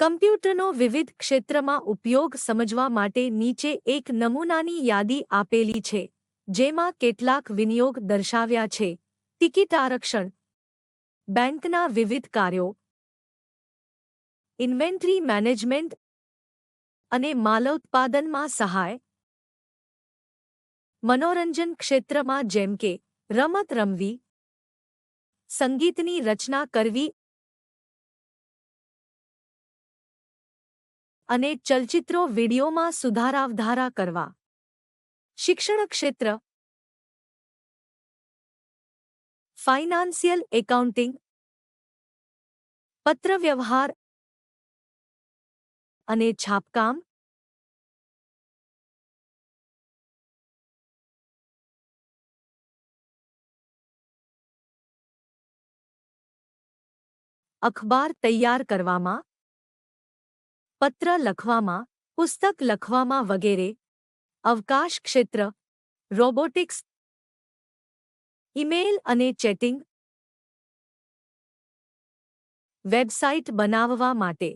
કમ્પ્યુટરનો વિવિધ ક્ષેત્રમાં ઉપયોગ સમજવા માટે નીચે એક નમૂનાની યાદી આપેલી છે જેમાં કેટલાક વિનિયોગ દર્શાવ્યા છે ટિકિટ આરક્ષણ બેંકના વિવિધ કાર્યો ઇન્વેન્ટરી મેનેજમેન્ટ અને માલોત્પાદનમાં સહાય મનોરંજન ક્ષેત્રમાં જેમ કે રમત રમવી સંગીતની રચના કરવી અને ચલચિત્રો વીડિયોમાં સુધારાવધારો કરવા શિક્ષણ ક્ષેત્ર ફાઇનાન્શિયલ એકાઉન્ટિંગ પત્ર વ્યવહાર અને છાપકામ અખબાર તૈયાર કરવામાં पत्र લખવામાં પુસ્તક લખવામાં વગેરે અવકાશ ક્ષેત્ર રોબોટિક્સ ઈમેલ અને ચેટિંગ વેબસાઈટ બનાવવા માટે